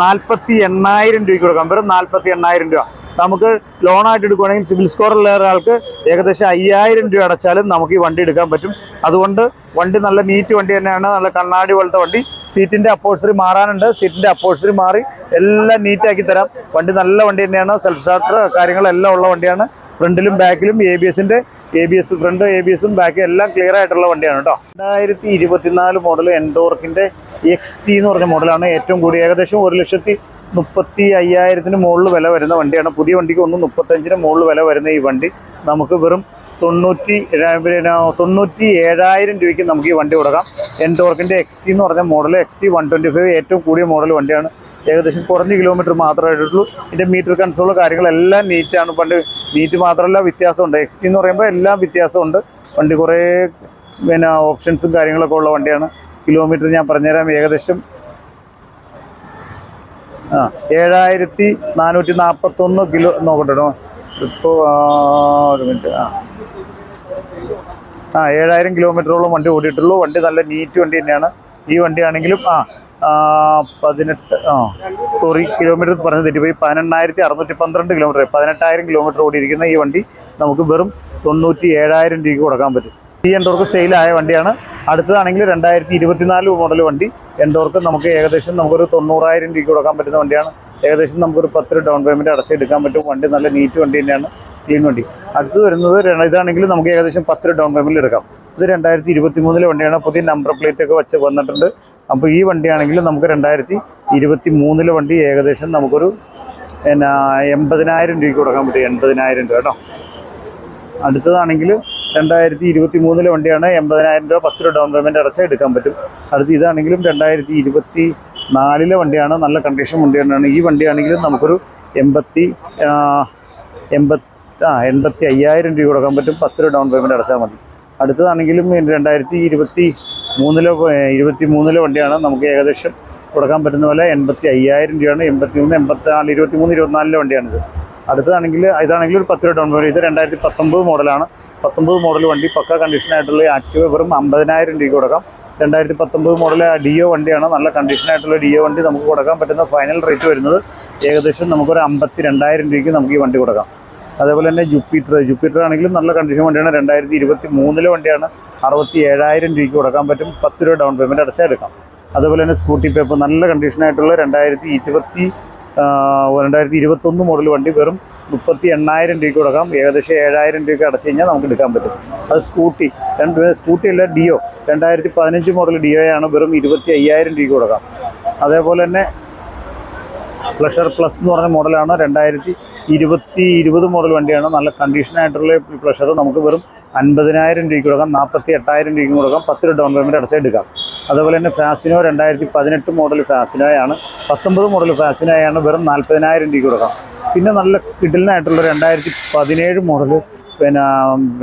നാൽപ്പത്തി എണ്ണായിരം രൂപയ്ക്ക് കൊടുക്കാം. വെറും നാൽപ്പത്തി എണ്ണായിരം രൂപ. നമുക്ക് ലോണായിട്ട് എടുക്കുകയാണെങ്കിൽ സിവിൽ സ്കോർ ഉള്ള ഒരാൾക്ക് ഏകദേശം അയ്യായിരം രൂപ അടച്ചാലും നമുക്ക് ഈ വണ്ടി എടുക്കാൻ പറ്റും. അതുകൊണ്ട് വണ്ടി നല്ല നീറ്റ് വണ്ടി തന്നെയാണ്. നല്ല കണ്ണാടി പോലത്തെ വണ്ടി. സീറ്റിന്റെ അപ്പോഴ്സറി മാറാനുണ്ട്. സീറ്റിന്റെ അപ്പോഴ്സറി മാറി എല്ലാം നീറ്റാക്കി തരാം. വണ്ടി നല്ല വണ്ടി തന്നെയാണ്. സെൽഫ് സ്റ്റാർട്ടർ കാര്യങ്ങളെല്ലാം ഉള്ള വണ്ടിയാണ്. ഫ്രണ്ടിലും ബാക്കിലും എ ബി എസിന്റെ A B S front A B എസും ബാക്കി എല്ലാം ക്ലിയർ ആയിട്ടുള്ള വണ്ടിയാണ് കേട്ടോ. രണ്ടായിരത്തി ഇരുപത്തിനാല് മോഡൽ എൻഡോർക്കിന്റെ എക്സ് ടി എന്ന് പറഞ്ഞ മോഡലാണ് ഏറ്റവും കൂടി ഏകദേശം ഒരു ലക്ഷത്തി മുപ്പത്തി അയ്യായിരത്തിന് മുകളിൽ വില വരുന്ന വണ്ടിയാണ്. പുതിയ വണ്ടിക്ക് ഒന്ന് മുപ്പത്തഞ്ചിന് മുകളിൽ വില വരുന്ന ഈ വണ്ടി. നമുക്ക് വെറും തൊണ്ണൂറ്റി പിന്നെ തൊണ്ണൂറ്റി ഏഴായിരം രൂപയ്ക്ക് നമുക്ക് ഈ വണ്ടി കൊടുക്കാം. എൻടോർക്കിന്റെ എക്സ് ടി എന്ന് പറഞ്ഞ model X T one twenty five ഏറ്റവും കൂടിയ മോഡൽ വണ്ടിയാണ്. ഏകദേശം കുറഞ്ഞ കിലോമീറ്റർ മാത്രമേ മാത്രമായിട്ടുള്ളൂ ഇതിന്റെ മീറ്റർ കൺസോൾ കാര്യങ്ങളെല്ലാം നീറ്റാണ് പണ്ട് നീറ്റ് മാത്രമല്ല വ്യത്യാസമുണ്ട്. എക്സ് ടി എന്ന് പറയുമ്പോൾ എല്ലാം വ്യത്യാസമുണ്ട്. വണ്ടി കുറേ പിന്നെ ഓപ്ഷൻസും കാര്യങ്ങളൊക്കെ ഉള്ള വണ്ടിയാണ്. കിലോമീറ്റർ ഞാൻ പറഞ്ഞുതരാം. ഏകദേശം ആ ഏഴായിരത്തി നാനൂറ്റി നാൽപ്പത്തൊന്ന് കിലോ നോക്കട്ടെ കേട്ടോ ഇപ്പോൾ ഒരു മിനിറ്റ് ആ. ആ ഏഴായിരം കിലോമീറ്ററോളം വണ്ടി ഓടിയിട്ടുള്ളൂ. വണ്ടി നല്ല നീറ്റ് വണ്ടി തന്നെയാണ്. ഈ വണ്ടിയാണെങ്കിലും ആ, പതിനെട്ട് ആ സോറി കിലോമീറ്റർ പറഞ്ഞ് തെറ്റിപ്പോയി. പതിനെണ്ണായിരത്തി അറുന്നൂറ്റി പന്ത്രണ്ട് കിലോമീറ്റർ പതിനെട്ടായിരം കിലോമീറ്റർ ഓടിയിരിക്കുന്ന ഈ വണ്ടി നമുക്ക് വെറും തൊണ്ണൂറ്റി ഏഴായിരം രൂപയ്ക്ക് കൊടുക്കാൻ പറ്റും. ഈ എൻഡോർക്ക് സെയിലായ വണ്ടിയാണ്. അടുത്തതാണെങ്കിൽ രണ്ടായിരത്തി ഇരുപത്തിനാല് മോഡൽ വണ്ടി. എൻഡോർക്ക് നമുക്ക് ഏകദേശം നമുക്കൊരു തൊണ്ണൂറായിരം രൂപയ്ക്ക് കൊടുക്കാൻ പറ്റുന്ന വണ്ടിയാണ്. ഏകദേശം നമുക്കൊരു പത്ത് ഡൗൺ പേയ്മെന്റ് അടച്ചെടുക്കാൻ പറ്റും. വണ്ടി നല്ല നീറ്റ് വണ്ടി തന്നെയാണ്. ക്ലീൻ വണ്ടി. അടുത്ത് വരുന്നത് ഇതാണെങ്കിൽ നമുക്ക് ഏകദേശം പത്ത് ഡൗൺ പേയ്മെന്റ് എടുക്കാം. ഇത് രണ്ടായിരത്തി ഇരുപത്തി മൂന്നിലെ വണ്ടിയാണ്. പുതിയ നമ്പർ പ്ലേറ്റ് ഒക്കെ വെച്ച് വന്നിട്ടുണ്ട്. അപ്പോൾ ഈ വണ്ടിയാണെങ്കിൽ നമുക്ക് രണ്ടായിരത്തി ഇരുപത്തി മൂന്നിലെ വണ്ടി ഏകദേശം നമുക്കൊരു എന്നാ എൺപതിനായിരം രൂപയ്ക്ക് കൊടുക്കാൻ പറ്റും. എൺപതിനായിരം രൂപ കേട്ടോ. അടുത്തതാണെങ്കിൽ രണ്ടായിരത്തി ഇരുപത്തി മൂന്നിലെ വണ്ടിയാണ് എൺപതിനായിരം രൂപ പത്ത് രൂപ ഡൗൺ പേയ്മെന്റ് അടച്ചാൽ എടുക്കാൻ പറ്റും. അടുത്ത് ഇതാണെങ്കിലും രണ്ടായിരത്തി ഇരുപത്തി നാലിലെ വണ്ടിയാണ് നല്ല കണ്ടീഷൻ വണ്ടിയാണ് ഈ വണ്ടിയാണെങ്കിലും നമുക്കൊരു എൺപത്തി എൺപത്തി ആ എൺപത്തി അയ്യായിരം രൂപ കൊടുക്കാൻ പറ്റും. പത്ത് രൂപ ഡൗൺ പേയ്മെന്റ് അടച്ചാൽ മതി. അടുത്തതാണെങ്കിലും രണ്ടായിരത്തി ഇരുപത്തി മൂന്നിലെ ഇരുപത്തി മൂന്നിലെ വണ്ടിയാണ്. നമുക്ക് ഏകദേശം കൊടുക്കാൻ പറ്റുന്ന പോലെ എൺപത്തി അയ്യായിരം രൂപയാണ്. എൺപത്തി മൂന്ന് എൺപത്തി നാല് ഇരുപത്തി മൂന്ന് ഇരുപത്തിനാലിലെ വണ്ടിയാണിത്. അടുത്തതാണെങ്കിൽ ഇതാണെങ്കിൽ ഒരു പത്ത് രൂപ ഡൗൺ പേയ്മെന്റ് ഇത് രണ്ടായിരത്തി പത്തൊമ്പത് മോഡലാണ് പത്തൊമ്പത് മോഡൽ വണ്ടി പക്ക കണ്ടീഷനായിട്ടുള്ള ആക്റ്റീവ് വെറും അമ്പതിനായിരം രൂപ കൊടുക്കാം. രണ്ടായിരത്തി പത്തൊമ്പത് മോഡൽ ഡിയോ വണ്ടിയാണ്. നല്ല കണ്ടീഷനായിട്ടുള്ള ഡിയോ വണ്ടി നമുക്ക് കൊടുക്കാൻ പറ്റുന്ന ഫൈനൽ റേറ്റ് വരുന്നത് ഏകദേശം നമുക്കൊരു അമ്പത്തി രണ്ടായിരം രൂപയ്ക്ക് നമുക്ക് ഈ വണ്ടി കൊടുക്കാം. അതേപോലെ തന്നെ ജുപ്പിറ്റർ. ജുപ്പിറ്റർ ആണെങ്കിലും നല്ല കണ്ടീഷൻ വണ്ടിയാണ്. രണ്ടായിരത്തി ഇരുപത്തി മൂന്നിലെ വണ്ടിയാണ്. അറുപത്തി ഏഴായിരം രൂപയ്ക്ക് കൊടുക്കാൻ പറ്റും. പത്ത് രൂപ ഡൗൺ പേയ്മെന്റ് അടച്ചാൽ എടുക്കാം. അതേപോലെ തന്നെ സ്കൂട്ടി പേപ്പ് നല്ല കണ്ടീഷനായിട്ടുള്ള രണ്ടായിരത്തി ഇരുപത്തി രണ്ടായിരത്തി ഇരുപത്തൊന്ന് മോഡൽ വണ്ടി വെറും മുപ്പത്തി എണ്ണായിരം രൂപയ്ക്ക് കൊടുക്കാം. ഏകദേശം ഏഴായിരം രൂപയ്ക്ക് അടച്ചു കഴിഞ്ഞാൽ നമുക്ക് എടുക്കാൻ പറ്റും. അത് സ്കൂട്ടി. രണ്ട് സ്കൂട്ടി അല്ല ഡിയോ. രണ്ടായിരത്തി പതിനഞ്ച് മോഡൽ ഡിയോയാണ് വെറും ഇരുപത്തി അയ്യായിരം രൂപയ്ക്ക് കൊടുക്കാം. അതേപോലെ തന്നെ പ്ലഷർ പ്ലസ് എന്ന് പറഞ്ഞ മോഡലാണ് രണ്ടായിരത്തി ഇരുപത്തി ഇരുപത് മോഡൽ വണ്ടിയാണ്. നല്ല കണ്ടീഷനായിട്ടുള്ള പ്ലഷർ നമുക്ക് വെറും അൻപതിനായിരം രൂപയ്ക്ക് കൊടുക്കാം. നാൽപ്പത്തി എട്ടായിരം രൂപയ്ക്ക് കൊടുക്കാം. പത്ത് രൂപ ഡൗൺ പേയ്മെന്റ് അടച്ചെടുക്കാം അതുപോലെ തന്നെ ഫാസിനോ രണ്ടായിരത്തി പതിനെട്ട് മോഡൽ ഫാസിനോയാണ് പത്തൊമ്പത് മോഡൽ ഫാസിനോയാണ് വെറും നാൽപ്പതിനായിരം രൂപയ്ക്ക് കൊടുക്കാം. പിന്നെ നല്ല കിഡിലിനായിട്ടുള്ള രണ്ടായിരത്തി പതിനേഴ് മോഡൽ പിന്നെ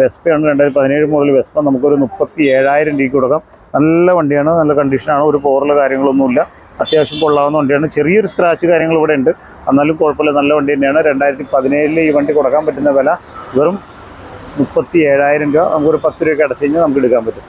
വെസ്പയാണ് രണ്ടായിരത്തി പതിനേഴ് മോഡൽ വെസ്പ നമുക്കൊരു മുപ്പത്തി ഏഴായിരം രൂപയ്ക്ക് കൊടുക്കാം. നല്ല വണ്ടിയാണ് നല്ല കണ്ടീഷനാണ് ഒരു പോറൽ കാര്യങ്ങളൊന്നുമില്ല. അത്യാവശ്യം കൊള്ളാവുന്ന വണ്ടിയാണ്. ചെറിയൊരു സ്ക്രാച്ച് കാര്യങ്ങൾ ഇവിടെ ഉണ്ട്. എന്നാലും കുഴപ്പമില്ല നല്ല വണ്ടി തന്നെയാണ്. രണ്ടായിരത്തി പതിനേഴിൽ ഈ വണ്ടി കൊടുക്കാൻ പറ്റുന്ന വില വെറും മുപ്പത്തി ഏഴായിരം രൂപ നമുക്കൊരു പത്ത് രൂപയ്ക്ക് അടച്ചു കഴിഞ്ഞാൽ നമുക്ക് എടുക്കാൻ പറ്റും.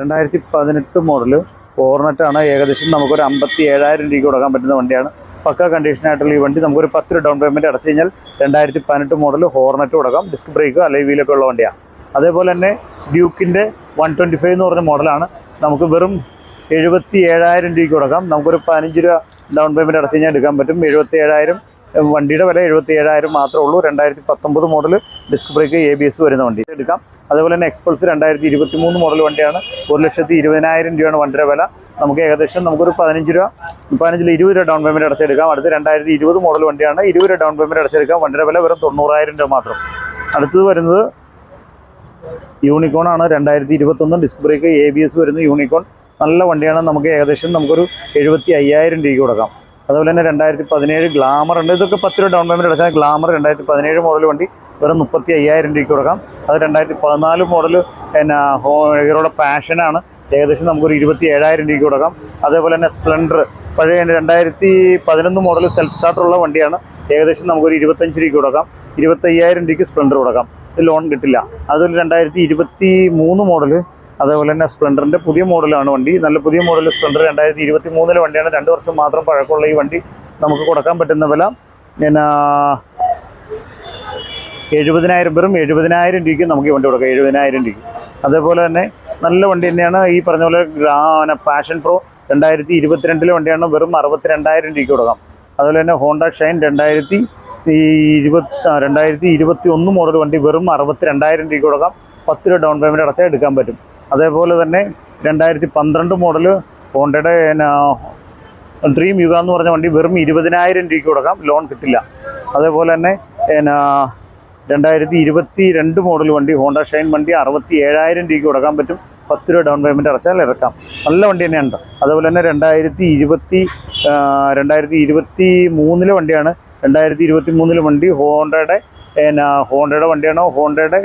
രണ്ടായിരത്തി പതിനെട്ട് മോഡൽ ഫോർണറ്റാണ് ഏകദേശം നമുക്കൊരു അമ്പത്തി ഏഴായിരം രൂപയ്ക്ക് കൊടുക്കാൻ പറ്റുന്ന വണ്ടിയാണ്. പക്ക കണ്ടീഷനായിട്ടുള്ള ഈ വണ്ടി നമുക്കൊരു പത്ത് ഡൗൺ പേയ്മെന്റ് അടച്ചു കഴിഞ്ഞാൽ രണ്ടായിരത്തി പതിനെട്ട് മോഡൽ ഹോർണറ്റ് കൊടുക്കാം ഡിസ്ക് ബ്രേക്ക് അലൈ വീലൊക്കെ ഉള്ള വണ്ടിയാണ് അതേപോലെ തന്നെ ഡ്യൂക്കിന്റെ വൺ ട്വന്റി ഫൈവ് എന്ന് പറഞ്ഞ മോഡലാണ് നമുക്ക് വെറും എഴുപത്തി ഏഴായിരം രൂപയ്ക്ക് കൊടുക്കാം. നമുക്കൊരു പതിനഞ്ച് രൂപ ഡൗൺ പേയ്മെന്റ് അടച്ചു കഴിഞ്ഞാൽ എടുക്കാൻ പറ്റും. എഴുപത്തി ഏഴായിരം വണ്ടിയുടെ വില എഴുപത്തി ഏഴായിരം മാത്രമേ ഉള്ളൂ. രണ്ടായിരത്തി പത്തൊമ്പത് model disc brake A B S വരുന്ന വണ്ടി. എടുക്കാം. അതുപോലെ തന്നെ എക്സ്പൾസ് രണ്ടായിരത്തി ഇരുപത്തി മൂന്ന് മോഡൽ വണ്ടിയാണ്. ഒരു ലക്ഷത്തി ഇരുപതിനായിരം രൂപയാണ് വണ്ടിയുടെ വില. നമുക്ക് ഏകദേശം നമുക്കൊരു പതിനഞ്ച് രൂപ പതിനഞ്ചിൽ ഇരുപത് രൂപ ഡൗൺ പേയ്മെന്റ് അടച്ചെടുക്കാം. അടുത്ത് രണ്ടായിരത്തി ഇരുപത് മോഡൽ വണ്ടിയാണ്. ഇരുപത് രൂപ ഡൗൺ പേയ്മെന്റ് അടച്ചെടുക്കാം. വണ്ടിയുടെ വില വെറും തൊണ്ണൂറായിരം രൂപ മാത്രം. അടുത്തത് വരുന്നത് യൂണിക്കോൺ ആണ്. രണ്ടായിരത്തി ഇരുപത്തൊന്ന് disc brake A B S വരുന്ന യൂണിക്കോൺ നല്ല വണ്ടിയാണ്. നമുക്ക് ഏകദേശം നമുക്കൊരു എഴുപത്തി അയ്യായിരം രൂപയ്ക്ക് കൊടുക്കാം. അതുപോലെ തന്നെ രണ്ടായിരത്തി പതിനേഴ് ഗ്ലാമർ ഉണ്ട്. ഇതൊക്കെ പത്ത് രൂപ ഡൗൺ പേയ്മെന്റ് അടച്ചാൽ ഗ്ലാമർ രണ്ടായിരത്തി പതിനേഴ് മോഡൽ വണ്ടി വെറും മുപ്പത്തി അയ്യായിരം രൂപയ്ക്ക് കൊടുക്കാം. അത് രണ്ടായിരത്തി പതിനാല് മോഡൽ പിന്നെ ഹോ ഹീറോയുടെ പാഷനാണ് ഏകദേശം നമുക്കൊരു ഇരുപത്തി ഏഴായിരം രൂപയ്ക്ക് കൊടുക്കാം. അതേപോലെ തന്നെ സ്പ്ലെൻഡർ പഴയ രണ്ടായിരത്തി പതിനൊന്ന് മോഡൽ സെൽഫ് സ്റ്റാർട്ടറുള്ള വണ്ടിയാണ്. ഏകദേശം നമുക്കൊരു ഇരുപത്തഞ്ച് രൂപയ്ക്ക് കൊടുക്കാം. ഇരുപത്തയ്യായിരം രൂപയ്ക്ക് സ്പ്ലെൻഡർ കൊടുക്കാം. ലോൺ കിട്ടില്ല. അതുപോലെ രണ്ടായിരത്തി ഇരുപത്തി മൂന്ന് മോഡൽ അതേപോലെ തന്നെ സ്പ്ലെൻഡറിന്റെ പുതിയ മോഡലാണ് വണ്ടി. നല്ല പുതിയ മോഡൽ സ്പ്ലെൻഡർ രണ്ടായിരത്തി ഇരുപത്തി മൂന്നിലെ വണ്ടിയാണ്. രണ്ട് വർഷം മാത്രം പഴക്കമുള്ള ഈ വണ്ടി നമുക്ക് കൊടുക്കാൻ പറ്റുന്ന വില. പിന്നെ എഴുപതിനായിരം പേരും എഴുപതിനായിരം രൂപയ്ക്ക് നമുക്ക് ഈ വണ്ടി കൊടുക്കാം. എഴുപതിനായിരം രൂപയ്ക്ക്. അതേപോലെ തന്നെ നല്ല വണ്ടി തന്നെയാണ്. ഈ പറഞ്ഞ പോലെ ഗ്രാ പാഷൻ പ്രോ രണ്ടായിരത്തി ഇരുപത്തിരണ്ടിലെ വണ്ടിയാണ്. വെറും അറുപത്തിരണ്ടായിരം രൂപയ്ക്ക് കൊടുക്കാം. അതുപോലെ തന്നെ ഹോണ്ട ഷൈൻ രണ്ടായിരത്തി ഇരുപത്തി രണ്ടായിരത്തി ഇരുപത്തി ഒന്ന് മോഡൽ വണ്ടി വെറും അറുപത്തി രണ്ടായിരം രൂപയ്ക്ക് കൊടുക്കാം. പത്ത് രൂപ ഡൗൺ പേയ്മെന്റ് അടച്ചാൽ എടുക്കാൻ പറ്റും. അതേപോലെ തന്നെ രണ്ടായിരത്തി പന്ത്രണ്ട് മോഡൽ ഹോണ്ടയുടെ പിന്നെ ഡ്രീം യുഗ എന്ന് പറഞ്ഞ വണ്ടി വെറും ഇരുപതിനായിരം രൂപയ്ക്ക് കൊടുക്കാം. ലോൺ കിട്ടില്ല. അതേപോലെ തന്നെ പിന്നെ രണ്ടായിരത്തി ഇരുപത്തി രണ്ട് മോഡൽ വണ്ടി ഹോണ്ട ഷൈൻ വണ്ടി അറുപത്തി ഏഴായിരം രൂപയ്ക്ക് കൊടുക്കാൻ പറ്റും. പത്ത് രൂപ ഡൗൺ പേയ്മെന്റ് അടച്ചാൽ ഇറക്കാം. നല്ല വണ്ടി തന്നെയുണ്ട്. അതുപോലെ തന്നെ രണ്ടായിരത്തി ഇരുപത്തി രണ്ടായിരത്തി ഇരുപത്തി മൂന്നിലെ വണ്ടിയാണ്. രണ്ടായിരത്തി ഇരുപത്തി മൂന്നിലെ വണ്ടി ഹോണ്ടയുടെ പിന്നെ ഹോണ്ടയുടെ വണ്ടിയാണോ? ഹോണ്ടയുടെ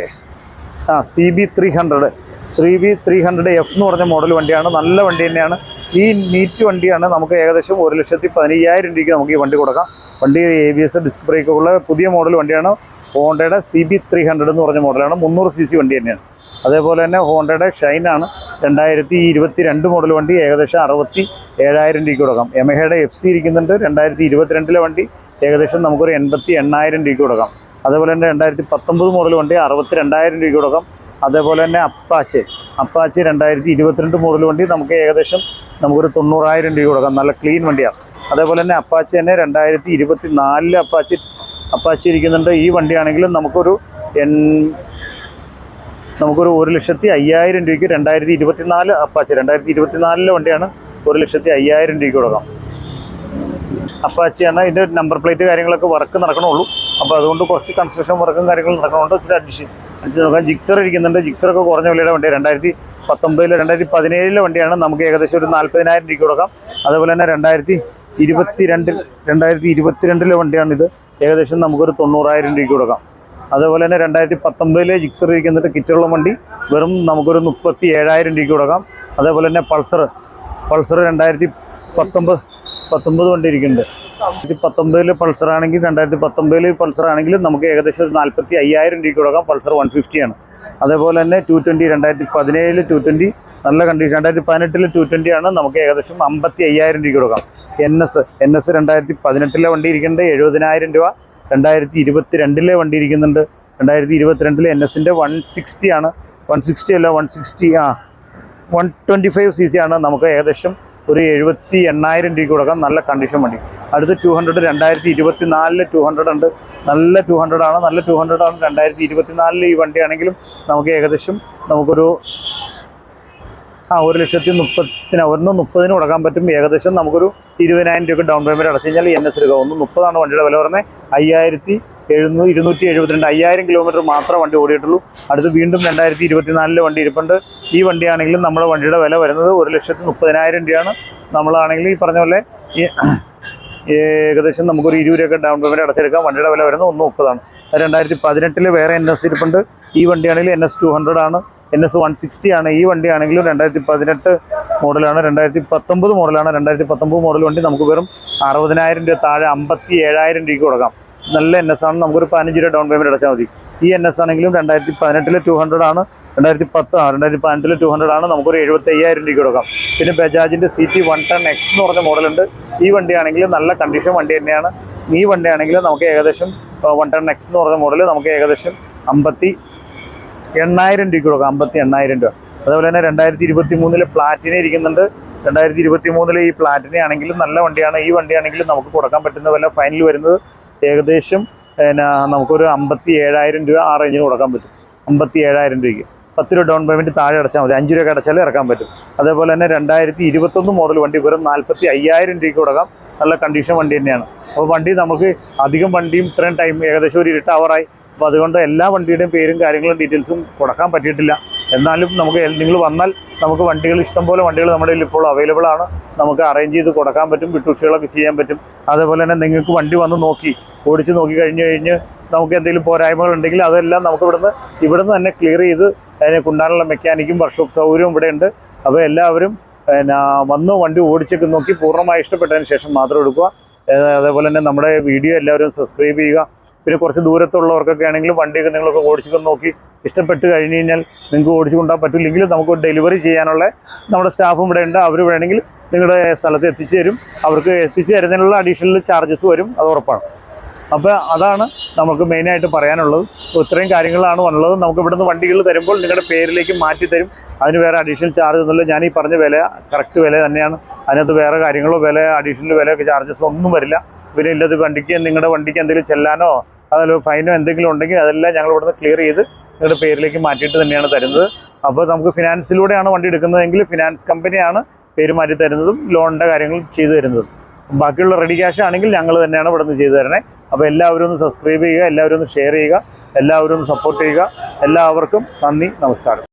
ആ സി ബി ത്രീ ഹൺഡ്രഡ് ശ്രീ ബി ത്രീ ഹൺഡ്രഡ് എഫ് എന്ന് പറഞ്ഞ മോഡൽ വണ്ടിയാണ്. നല്ല വണ്ടി തന്നെയാണ്. ഈ നീറ്റ് വണ്ടിയാണ്. നമുക്ക് ഏകദേശം ഒരു ലക്ഷത്തി പതിനയ്യായിരം രൂപയ്ക്ക് നമുക്ക് ഈ വണ്ടി കൊടുക്കാം. വണ്ടി A B S disc brake ഉള്ള പുതിയ മോഡൽ വണ്ടിയാണ്. ഹോണ്ടയുടെ സി ബി ത്രീ ഹൺഡ്രഡ് എന്ന് പറഞ്ഞ മോഡലാണ്. മുന്നൂറ് സി സി വണ്ടി തന്നെയാണ്. അതേപോലെ തന്നെ ഹോണ്ടയുടെ ഷൈനാണ്. രണ്ടായിരത്തി ഇരുപത്തി രണ്ട് മോഡൽ വണ്ടി ഏകദേശം അറുപത്തി ഏഴായിരം രൂപയ്ക്ക് കൊടുക്കാം. എമഹയുടെ എഫ് സി ഇരിക്കുന്നുണ്ട്. രണ്ടായിരത്തി ഇരുപത്തിരണ്ടിലെ വണ്ടി ഏകദേശം നമുക്കൊരു എൺപത്തി എണ്ണായിരം രൂപയ്ക്ക് കൊടുക്കാം. അതേപോലെ തന്നെ രണ്ടായിരത്തി പത്തൊമ്പത് മോഡൽ വണ്ടി അറുപത്തി രണ്ടായിരം രൂപയ്ക്ക് കൊടുക്കാം. അതേപോലെ തന്നെ അപ്പാച്ചെ. അപ്പാച്ചെ രണ്ടായിരത്തി ഇരുപത്തിരണ്ട് മോഡൽ വണ്ടി നമുക്ക് ഏകദേശം നമുക്കൊരു തൊണ്ണൂറായിരം രൂപ കൊടുക്കാം. നല്ല ക്ലീൻ വണ്ടിയാണ്. അതേപോലെ തന്നെ അപ്പാച്ചി തന്നെ രണ്ടായിരത്തി ഇരുപത്തി നാലിലെ അപ്പാച്ചി അപ്പാച്ചി ഇരിക്കുന്നുണ്ട്. ഈ വണ്ടിയാണെങ്കിലും നമുക്കൊരു എൻ നമുക്കൊരു ഒരു ലക്ഷത്തി അയ്യായിരം രൂപയ്ക്ക് രണ്ടായിരത്തി ഇരുപത്തി നാല് അപ്പാച്ചി രണ്ടായിരത്തി ഇരുപത്തി നാലിലെ വണ്ടിയാണ് ഒരു ലക്ഷത്തി അയ്യായിരം രൂപയ്ക്ക് കൊടുക്കാം. അപ്പാച്ചിയാണ് ഇതിന്റെ നമ്പർ പ്ലേറ്റ് കാര്യങ്ങളൊക്കെ വർക്ക് നടക്കണുള്ളൂ. അപ്പോൾ അതുകൊണ്ട് കുറച്ച് കൺസ്ട്രക്ഷൻ വർക്കും കാര്യങ്ങളും നടക്കണമുണ്ട് ഇച്ചിരി അഡ്മിഷൻ അഡ്ജസ്റ്റ് നോക്കാം. ജിക്സർ ഇരിക്കുന്നുണ്ട്. ജിക്സറൊക്കെ കുറഞ്ഞ വിലയുടെ വണ്ടി. രണ്ടായിരത്തി പത്തൊമ്പതിലെ രണ്ടായിരത്തി പതിനേഴിലെ വണ്ടിയാണ്. നമുക്ക് ഏകദേശം ഒരു നാൽപ്പതിനായിരം രൂപയ്ക്ക് കൊടുക്കാം. അതുപോലെ തന്നെ രണ്ടായിരത്തി ഇരുപത്തി രണ്ടിൽ രണ്ടായിരത്തി ഇരുപത്തിരണ്ടിലെ വണ്ടിയാണിത്. ഏകദേശം നമുക്കൊരു തൊണ്ണൂറായിരം രൂപയ്ക്ക് കൊടുക്കാം. അതേപോലെ തന്നെ രണ്ടായിരത്തി പത്തൊമ്പതിലെ ജിക്സർ ഇരിക്കുന്നിട്ട് കിറ്റുള്ള വണ്ടി വെറും നമുക്കൊരു മുപ്പത്തി ഏഴായിരം രൂപയ്ക്ക് കൊടുക്കാം. അതേപോലെ തന്നെ പൾസർ പൾസർ രണ്ടായിരത്തി പത്തൊമ്പത് പത്തൊമ്പത് വണ്ടി ഇരിക്കുന്നുണ്ട്. രണ്ടായിരത്തി പത്തൊമ്പതിൽ പൾസർ ആണെങ്കിൽ രണ്ടായിരത്തി പത്തൊമ്പതിൽ പൾസർ ആണെങ്കിൽ നമുക്ക് ഏകദേശം ഒരു നാൽപ്പത്തി അയ്യായിരം രൂപയ്ക്ക് കൊടുക്കാം പൾസർ വൺ ഫിഫ്റ്റിയാണ്. അതേപോലെ തന്നെ ടു ട്വന്റി രണ്ടായിരത്തി പതിനേഴിൽ ടു ട്വന്റി നല്ല കണ്ടീഷൻ. രണ്ടായിരത്തി പതിനെട്ടിൽ ടു ട്വന്റി ആണ് നമുക്ക് ഏകദേശം അമ്പത്തി അയ്യായിരം രൂപയ്ക്ക് കൊടുക്കാം എൻ എസ് എൻ എസ് രണ്ടായിരത്തി പതിനെട്ടിലെ വണ്ടി ഇരിക്കുന്നുണ്ട്. എഴുപതിനായിരം രൂപ രണ്ടായിരത്തി ഇരുപത്തി രണ്ടിലെ വണ്ടി ഇരിക്കുന്നുണ്ട്. രണ്ടായിരത്തി ഇരുപത്തിരണ്ടിലെ എൻ എസിന്റെ വൺ സിക്സ്റ്റി ആണ് വൺ സിക്സ്റ്റി അല്ല വൺ സിക്സ്റ്റി ആ one twenty five C C ആണ് നമുക്ക് ഏകദേശം ഒരു എഴുപത്തി എണ്ണായിരം രൂപയ്ക്ക് കൊടുക്കാം നല്ല കണ്ടീഷൻ വണ്ടി. അടുത്ത് ടു ഹൺഡ്രഡ് രണ്ടായിരത്തി ഇരുപത്തി നാലിൽ ടു ഹൺഡ്രഡ് ഉണ്ട്. നല്ല ടു ഹൺഡ്രഡ് ആണ്. നല്ല ടു ഹൺഡ്രഡ് ആണ്. രണ്ടായിരത്തി ഇരുപത്തി നാലിൽ ഈ വണ്ടിയാണെങ്കിലും നമുക്ക് ഏകദേശം നമുക്കൊരു ആ ഒരു ലക്ഷത്തി മുപ്പത്തിന് ഒന്ന് മുപ്പതിന് കൊടുക്കാൻ പറ്റും. ഏകദേശം നമുക്കൊരു ഇരുപതിനായിരം രൂപ ഡൗൺ പേയ്മെന്റ് അടച്ചു കഴിഞ്ഞാൽ എൻ എസ് എടുക്കുക ഒന്ന് മുപ്പതാണ് വണ്ടിയുടെ വില പറഞ്ഞത്. അയ്യായിരത്തി എഴുന്നൂ ഇരുന്നൂറ്റി എഴുപത്തിരണ്ട് അയ്യായിരം കിലോമീറ്റർ മാത്രമേ വണ്ടി ഓടിയിട്ടുള്ളൂ. അടുത്ത് വീണ്ടും രണ്ടായിരത്തി ഇരുപത്തിനാലിലെ വണ്ടി ഇരിപ്പുണ്ട്. ഈ വണ്ടിയാണെങ്കിലും നമ്മുടെ വണ്ടിയുടെ വില വരുന്നത് ഒരു ലക്ഷത്തി മുപ്പതിനായിരം രൂപയാണ്. നമ്മളാണെങ്കിൽ ഈ പറഞ്ഞ പോലെ ഏകദേശം നമുക്കൊരു ഇരുപത് രൂപ ഡൗൺ പേയ്മെന്റ് അടച്ചെടുക്കാം. വണ്ടിയുടെ വില വരുന്നത് ഒന്ന് മുപ്പതാണ്. രണ്ടായിരത്തി പതിനെട്ടിൽ വേറെ എൻ എസ് ഇരിപ്പുണ്ട്. ഈ വണ്ടിയാണെങ്കിൽ എൻ എസ് ടു ഹൺഡ്രഡ് ആണ്. എൻ എസ് വൺ സിക്സ്റ്റി ആണ് ഈ വണ്ടിയാണെങ്കിലും രണ്ടായിരത്തി പതിനെട്ട് മോഡലാണ് രണ്ടായിരത്തി പത്തൊമ്പത് മോഡലാണ് രണ്ടായിരത്തി പത്തൊമ്പത് മോഡൽ വണ്ടി നമുക്ക് വെറും അറുപതിനായിരം രൂപ താഴെ അമ്പത്തി ഏഴായിരം രൂപയ്ക്ക് കൊടുക്കാം. നല്ല എൻ എസ് ആണ് നമുക്കൊരു പതിനഞ്ച് രൂപ ഡൗൺ പേയ്മെന്റ് അടച്ചാൽ മതി. ഈ എൻ എസ് ആണെങ്കിലും രണ്ടായിരത്തി പതിനെട്ടിലെ ടു ഹൺഡ്രഡ് ആണ് രണ്ടായിരത്തി പത്ത് ആ രണ്ടായിരത്തി പതിനെട്ടിലെ ടു ഹൺഡ്രഡ് ആണ് നമുക്കൊരു എഴുപത്തി അയ്യായിരം രൂപ കൊടുക്കാം. പിന്നെ ബജാജിന്റെ C T one ten X എന്ന് പറഞ്ഞ മോഡലുണ്ട്. ഈ വണ്ടിയാണെങ്കിലും നല്ല കണ്ടീഷൻ വണ്ടി തന്നെയാണ്. ഈ വണ്ടിയാണെങ്കിൽ നമുക്ക് ഏകദേശം വൺ ടൺ എക്സ് എന്ന് പറഞ്ഞ മോഡൽ നമുക്ക് ഏകദേശം അമ്പത്തി എണ്ണായിരം രൂപയ്ക്ക് കൊടുക്കാം. അമ്പത്തി എണ്ണായിരം രൂപ. അതുപോലെ തന്നെ രണ്ടായിരത്തി ഇരുപത്തി മൂന്നിൽ പ്ലാറ്റിന ഇരിക്കുന്നുണ്ട്. രണ്ടായിരത്തി ഇരുപത്തി മൂന്നിലെ ഈ പ്ലാറ്റിന ആണെങ്കിലും നല്ല വണ്ടിയാണ്. ഈ വണ്ടിയാണെങ്കിലും നമുക്ക് കൊടുക്കാൻ പറ്റുന്ന വില ഫൈനൽ വരുന്നത് ഏകദേശം പിന്നെ നമുക്കൊരു അമ്പത്തി ഏഴായിരം രൂപ ആ റേഞ്ചിന് കൊടുക്കാൻ പറ്റും. അമ്പത്തി ഏഴായിരം രൂപയ്ക്ക്. പത്ത് രൂപ ഡൗൺ പേയ്മെന്റ് താഴെ അടച്ചാൽ മതി. അഞ്ച് രൂപ അടച്ചാലേ ഇറക്കാൻ പറ്റും. അതേപോലെ തന്നെ രണ്ടായിരത്തി ഇരുപത്തൊന്ന് മോഡൽ വണ്ടി വെറും നാൽപ്പത്തി അയ്യായിരം രൂപയ്ക്ക് കൊടുക്കാം. നല്ല കണ്ടീഷൻ വണ്ടി തന്നെയാണ്. അപ്പോൾ വണ്ടി നമുക്ക് അധികം വണ്ടിയും ഇത്രയും ടൈം ഏകദേശം ഒരു ഇരുട്ട് അവറായി അപ്പോൾ അതുകൊണ്ട് എല്ലാ വണ്ടിയുടെയും പേരും കാര്യങ്ങളും ഡീറ്റെയിൽസും കൊടുക്കാൻ പറ്റിയിട്ടില്ല. എന്നാലും നമുക്ക് നിങ്ങൾ വന്നാൽ നമുക്ക് വണ്ടികൾ ഇഷ്ടംപോലെ വണ്ടികൾ നമ്മുടെ ഇപ്പോൾ അവൈലബിൾ ആണ്. നമുക്ക് അറേഞ്ച് ചെയ്ത് കൊടുക്കാൻ പറ്റും വിട്ടുവീഴ്ചകളൊക്കെ ചെയ്യാൻ പറ്റും. അതേപോലെ തന്നെ നിങ്ങൾക്ക് വണ്ടി വന്ന് നോക്കി ഓടിച്ച് നോക്കി കഴിഞ്ഞ് കഴിഞ്ഞ് നമുക്ക് എന്തെങ്കിലും പോരായ്മകൾ ഉണ്ടെങ്കിൽ അതെല്ലാം നമുക്ക് ഇവിടുന്ന് ഇവിടുന്ന് തന്നെ ക്ലിയർ ചെയ്ത് അതിനെ കൊണ്ടാനുള്ള മെക്കാനിക്കും വർക്ക്ഷോപ്പ് സൗകര്യവും ഇവിടെ ഉണ്ട്. അപ്പോൾ എല്ലാവരും പിന്നെ വന്ന് വണ്ടി ഓടിച്ചൊക്കെ നോക്കി പൂർണമായി ഇഷ്ടപ്പെട്ടതിന് ശേഷം മാത്രം എടുക്കുക. അതേപോലെ തന്നെ നമ്മുടെ വീഡിയോ എല്ലാവരും സബ്സ്ക്രൈബ് ചെയ്യുക. പിന്നെ കുറച്ച് ദൂരത്തുള്ളവർക്കൊക്കെ ആണെങ്കിലും വണ്ടിയൊക്കെ നിങ്ങളൊക്കെ ഓടിച്ചൊക്കെ നോക്കി ഇഷ്ടപ്പെട്ട് കഴിഞ്ഞ് കഴിഞ്ഞാൽ നിങ്ങൾക്ക് ഓടിച്ചു കൊണ്ടുപോകാൻ പറ്റില്ലെങ്കിൽ നമുക്ക് ഡെലിവറി ചെയ്യാനുള്ള നമ്മുടെ സ്റ്റാഫും ഇവിടെ ഉണ്ട്. അവർ വേണമെങ്കിൽ നിങ്ങളുടെ സ്ഥലത്ത് എത്തിച്ചു തരും. അവർക്ക് എത്തിച്ചു തരുന്നതിനുള്ള അഡീഷണൽ ചാർജസ് വരും. അത് ഉറപ്പാണ്. അപ്പോൾ അതാണ് നമുക്ക് മെയിനായിട്ട് പറയാനുള്ളത്. ഇത്രയും കാര്യങ്ങളാണ് ഉള്ളത് നമുക്ക് ഇവിടുന്ന് വണ്ടികൾ തരുമ്പോൾ നിങ്ങളുടെ പേരിലേക്ക് മാറ്റി തരും. അതിന് വേറെ അഡീഷണൽ ചാർജ് ഒന്നുമില്ല. ഞാൻ ഈ പറഞ്ഞ വില കറക്റ്റ് വില തന്നെയാണ്. അതിനകത്ത് വേറെ കാര്യങ്ങളോ വില അഡീഷണൽ വിലയൊക്കെ ചാർജസ് ഒന്നും വരില്ല. പിന്നെ ഇല്ലത് വണ്ടിക്ക് നിങ്ങളുടെ വണ്ടിക്ക് എന്തെങ്കിലും ചെല്ലാനോ അതല്ല ഫൈനോ എന്തെങ്കിലും ഉണ്ടെങ്കിൽ അതെല്ലാം ഞങ്ങൾ ഇവിടുന്ന് ക്ലിയർ ചെയ്ത് നിങ്ങളുടെ പേരിലേക്ക് മാറ്റിയിട്ട് തന്നെയാണ് തരുന്നത്. അപ്പോൾ നമുക്ക് ഫിനാൻസിലൂടെയാണ് വണ്ടി എടുക്കുന്നതെങ്കിൽ ഫിനാൻസ് കമ്പനിയാണ് പേര് മാറ്റി തരുന്നതും ലോണിന്റെ കാര്യങ്ങൾ ചെയ്തു തരുന്നതും. ബാക്കിയുള്ള റെഡി ക്യാഷ് ആണെങ്കിൽ ഞങ്ങൾ തന്നെയാണ് ഇവിടെ നിന്ന് ചെയ്തു തരണേ. അപ്പോൾ എല്ലാവരും ഒന്ന് സബ്സ്ക്രൈബ് ചെയ്യുക എല്ലാവരും ഒന്ന് ഷെയർ ചെയ്യുക എല്ലാവരും ഒന്ന് സപ്പോർട്ട് ചെയ്യുക. എല്ലാവർക്കും നന്ദി നമസ്കാരം.